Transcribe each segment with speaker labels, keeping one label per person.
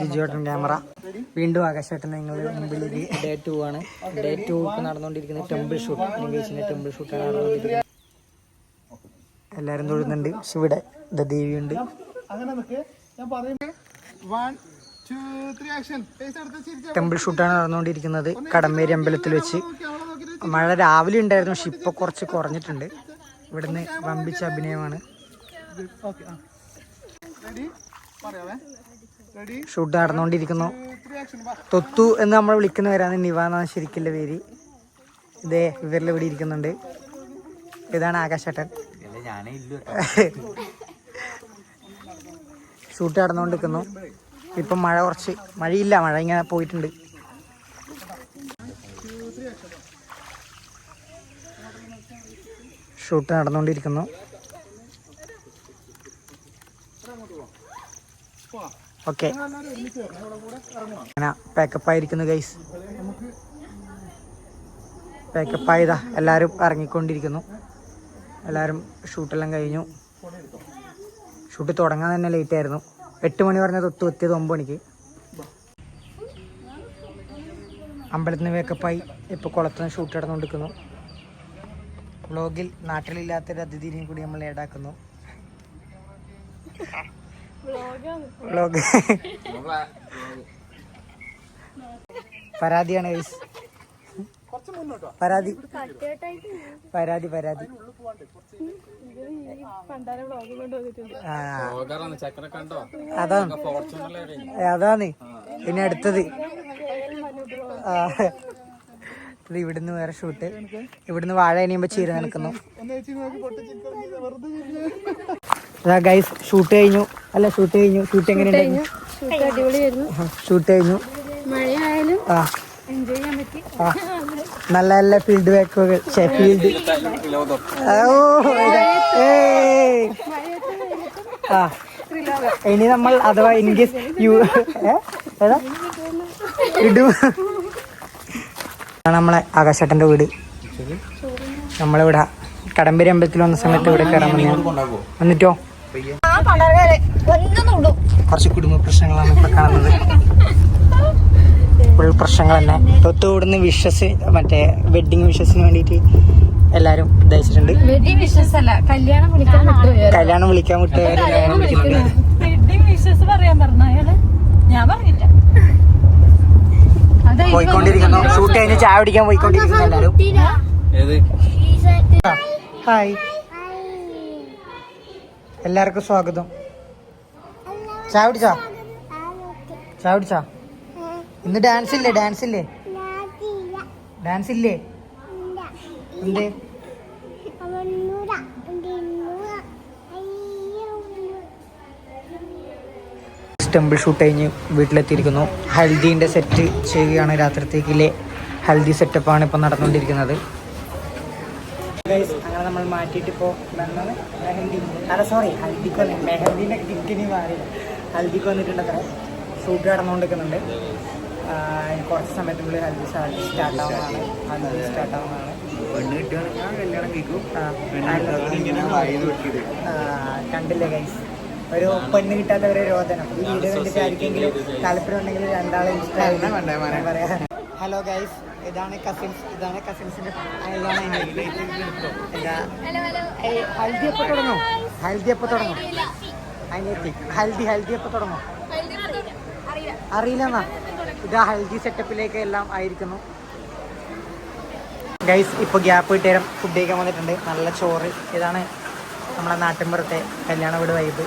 Speaker 1: ജിജോട്ടൻ camera. വീണ്ടും ആകാശേട്ടൻ നിങ്ങളുടെ മുമ്പിലേക്ക്. ഡേ ടു ആണ്. ഡേ ടു നടന്നുകൊണ്ടിരിക്കുന്ന നടന്നുകൊണ്ടിരിക്കുന്നത് ടെമ്പിൾ ഷൂട്ട് ലിംഗേഷിന്റെ ടെമ്പിൾ ഷൂട്ടാണ് നടന്നുകൊണ്ടിരിക്കുന്നത്. തൊഴുന്നുണ്ട്. തൊഴുന്നുണ്ട് ഇവിടെ ദേവിയുണ്ട്. ടെമ്പിൾ ഷൂട്ടാണ് നടന്നുകൊണ്ടിരിക്കുന്നത്. കടമ്പേരി അമ്പലത്തിൽ വെച്ച്. മഴ രാവിലെ ഉണ്ടായിരുന്നു പക്ഷെ ഇപ്പൊ കുറച്ച് കുറഞ്ഞിട്ടുണ്ട്. ഇവിടുന്ന് വമ്പിച്ച അഭിനയമാണ്.
Speaker 2: ഓക്കെ
Speaker 1: ഷൂട്ട് നടന്നുകൊണ്ടിരിക്കുന്നു തൊത്തു എന്ന് നമ്മൾ വിളിക്കുന്നവരാണ് നിവാന്നാണ് ശരിക്കുള്ള പേര്. ഇതേ ഇവരിൽ ഇവിടെ ഇരിക്കുന്നുണ്ട്. ഇതാണ് ആകാശട്ടൻ ഷൂട്ട് നടന്നുകൊണ്ടിരിക്കുന്നു ഇപ്പം മഴ കുറച്ച്. മഴയില്ല മഴ ഇങ്ങനെ പോയിട്ടുണ്ട്. ഷൂട്ട് നടന്നുകൊണ്ടിരിക്കുന്നു ഓക്കെ. പാക്കപ്പ് ആയിരിക്കുന്നു ഗൈസ് പാക്കപ്പ് ആയതാ. എല്ലാവരും ഇറങ്ങിക്കൊണ്ടിരിക്കുന്നു. എല്ലാവരും ഷൂട്ടെല്ലാം കഴിഞ്ഞു. ഷൂട്ട് തുടങ്ങാൻ തന്നെ ലേറ്റ് ആയിരുന്നു. എട്ട് മണി പറഞ്ഞ തൊട്ട് എത്തിയത് ഒമ്പത് മണിക്ക്. അമ്പലത്തിൽ നിന്ന് വേക്കപ്പായി ഇപ്പോൾ കുളത്തുനിന്ന് ഷൂട്ട് നടന്നുകൊണ്ടിരിക്കുന്നു. ബ്ലോഗിൽ നാട്ടിലില്ലാത്തൊരു അതിഥിനെയും കൂടി നമ്മൾ ഏടാക്കുന്നു വ്ളോഗ് പരാതിയാണ് ഗൈസ്
Speaker 2: കുറച്ച് മുന്നോട്ടോ
Speaker 1: പരാതി. പരാതി പരാതി. ആ. അതാണ്. അതാണ്. പിന്നെ അടുത്തത്. ഇത് ഇവിടുന്ന് വേറെ ഷൂട്ട് ഇവിടുന്ന് വാഴ ഇനിയുമ്പോ ചീര നിൽക്കുന്നു ഗൈസ് ഷൂട്ട് കഴിഞ്ഞു. അല്ല ഷൂട്ട് കഴിഞ്ഞു. ഷൂട്ട് എങ്ങനെയുണ്ടായിരുന്നു
Speaker 3: ഷൂട്ട്
Speaker 1: കഴിഞ്ഞു. ആ
Speaker 3: എൻജോയ് ചെയ്യാൻ പറ്റി.
Speaker 1: നല്ല നല്ല ഫീൽഡ് ബാക്കുകൾ ഫീൽഡ്. ആ ഇനി നമ്മൾ അഥവാ ഇൻ കേസ് യു ഏതാ? ഇടു. നമ്മളെ ആകാശേട്ടന്റെ വീട്. നമ്മളിവിടെ കടമ്പരി അമ്പലത്തിൽ വന്ന സമയത്ത് ഇവിടെ കയറാൻ വന്നിട്ടോ? എന്നിട്ടോ കുറച്ച് കുടുംബ പ്രശ്നങ്ങളാണ് ഇപ്പൊ കാണുന്നത്. ഫുൾ പ്രശ്നങ്ങൾ തന്നെ. തൊട്ട് ഇവിടുന്ന് വിഷസ് മറ്റേ വെഡിങ് വിഷസിന് വേണ്ടിയിട്ട് എല്ലാരും ഉദ്ദേശിച്ചിട്ടുണ്ട്.
Speaker 3: കല്യാണം വിളിക്കാൻ വിട്ടുപോയി
Speaker 1: കല്യാണം വിളിക്കാൻ വിട്ട് കല്യാണം വിളിക്കുന്നുണ്ട്
Speaker 3: പറയാൻ പറഞ്ഞ അയാൾ ഞാൻ പറഞ്ഞില്ല. അതെ
Speaker 1: പോയിക്കൊണ്ടിരിക്കുന്നു. ഷൂട്ട് കഴിഞ്ഞ് ചായ പിടിക്കാൻ പോയിക്കൊണ്ടിരിക്കുന്നു എല്ലാരും. ഹായ് എല്ലാവർക്കും സ്വാഗതം. ചായ കുടിച്ചാ? ഇന്ന് ഡാൻസ് ഇല്ലേ? ഡാൻസ് ഇല്ലേ? ഡാൻസ് ഇല്ലേ? എന്തേ? ടെമ്പിൾ ഷൂട്ട് കഴിഞ്ഞ് വീട്ടിലെത്തിയിരിക്കുന്നു. ഹൽദീന്റെ സെറ്റ് ചെയ്യുകയാണ് രാത്രിത്തേക്കിലെ ഹൽദി സെറ്റപ്പാണ് ഇപ്പം നടന്നുകൊണ്ടിരിക്കുന്നത്. അങ്ങനെ നമ്മൾ മാറ്റിയിട്ട് ഇപ്പോൾ മെഹന്തി അല്ല സോറി ഹൽദിക്ക് വന്നു മെഹന്തിന്റെ കിക്കിനി മാറി. ഹൽദിക്ക് വന്നിട്ടുണ്ട് അത്ര ഷൂട്ട് കടന്നുകൊണ്ടിരിക്കുന്നുണ്ട് കുറച്ച് സമയത്തിനുള്ളിൽ ഹൽദി സ്റ്റാർട്ട് ആവുന്നതാണ്. ഹൽദി സ്റ്റാർട്ട് ആവുന്നതാണ്. ആ, ആ, കണ്ടില്ലേ ഗൈസ് ഒരു പെണ്ണ് കിട്ടാത്തവരെ രോദനം. ഈ വീഡിയോ കണ്ടിട്ട് ആർക്കെങ്കിലും താല്പര്യം ഉണ്ടെങ്കിൽ രണ്ടാളെ ഇഷ്ടമായി പറയാ. ഹലോ ഗൈസ് ഇതാണ് കസിൻസ് ഇതാണ് കസിൻസിന്റെ ഹൽദി എപ്പോ തുടങ്ങും? ഹൽദി എപ്പോ തുടങ്ങും? അനിയത്തി ഹൽദി ഹൽദി എപ്പോ തുടങ്ങും? അറിയില്ലെന്നാ ഇത് ഹൽദി സെറ്റപ്പിലേക്ക് എല്ലാം ആയിരിക്കുന്നു. ഗൈസ് ഇപ്പോൾ ഗ്യാപ്പ് കിട്ടിയാലും ഫുഡ് കഴിക്കാൻ വന്നിട്ടുണ്ട്. നല്ല ചോറ്. ഇതാണ് നമ്മളെ നാട്ടിൻപുറത്തെ കല്യാണ വീട് വൈബ്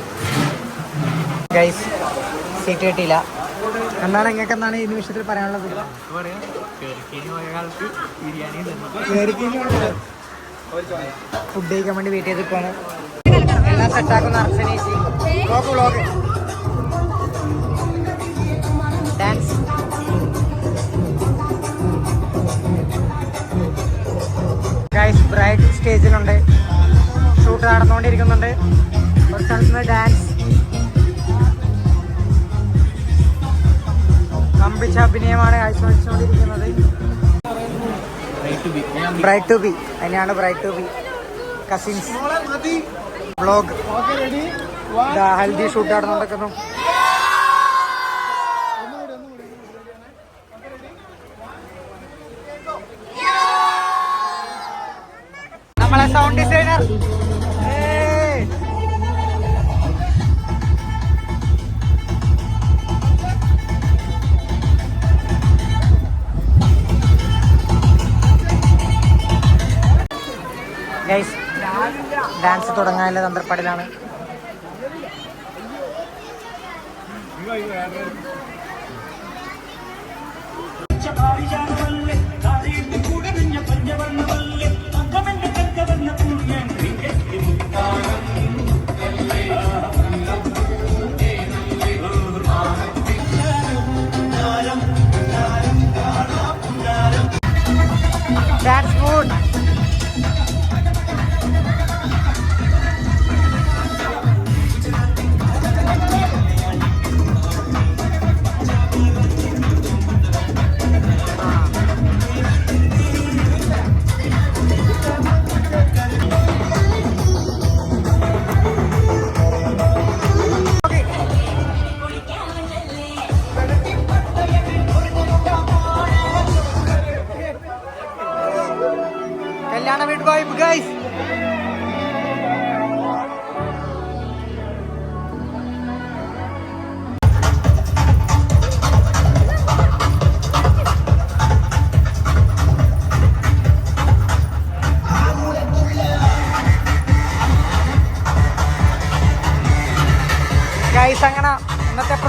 Speaker 1: ഗൈസ് സീറ്റ് കിട്ടിയില്ല. എന്താണ് നിങ്ങൾക്ക് എന്താണ് ഈ നിമിഷത്തിൽ പറയാനുള്ളത്? ഫുഡ് കഴിക്കാൻ വേണ്ടി വെയിറ്റ് ചെയ്തിട്ടാണ് എല്ലാം സെറ്റാക്കുന്ന വ്ളോഗ് ഡാൻസ് ബ്രൈറ്റ് സ്റ്റേജിലുണ്ട് ഷൂട്ട് നടന്നുകൊണ്ടിരിക്കുന്നുണ്ട്. ഒരു സ്ഥലത്ത് ഡാൻസ് വമ്പിച്ച അഭിനയമാണ് കാഴ്ചവെച്ചുകൊണ്ടിരിക്കുന്നത്. ബ്രൈറ്റ് ടു ബി അതിനാണ് bright to be cousins
Speaker 2: blog
Speaker 1: haldi shoot അവിടെ നടക്കുന്നു നമ്മളെ സൗണ്ട് ഡിസൈനർ ഡാൻസ് തുടങ്ങാനുള്ള തന്ത്രപ്പാടിലാണ്. ഡാൻസ്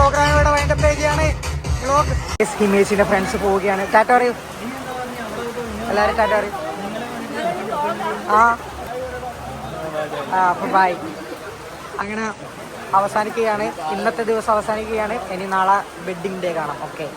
Speaker 1: പ്രോഗ്രാം ഇവിടെ വൈൻഡപ്പ് ചെയ്യുകയാണ് ഹിമേഷിന്റെ ഫ്രണ്ട്സ് പോവുകയാണ്. ടാറ്റ പറയൂ. എല്ലാവരും ടാറ്റ പറയൂ. ആ. ആ അപ്പം ബൈ അങ്ങനെ അവസാനിക്കുകയാണ്. ഇന്നത്തെ ദിവസം അവസാനിക്കുകയാണ്. ഇനി നാളെ വെഡിങ് ഡേ കാണാം. ഓക്കെ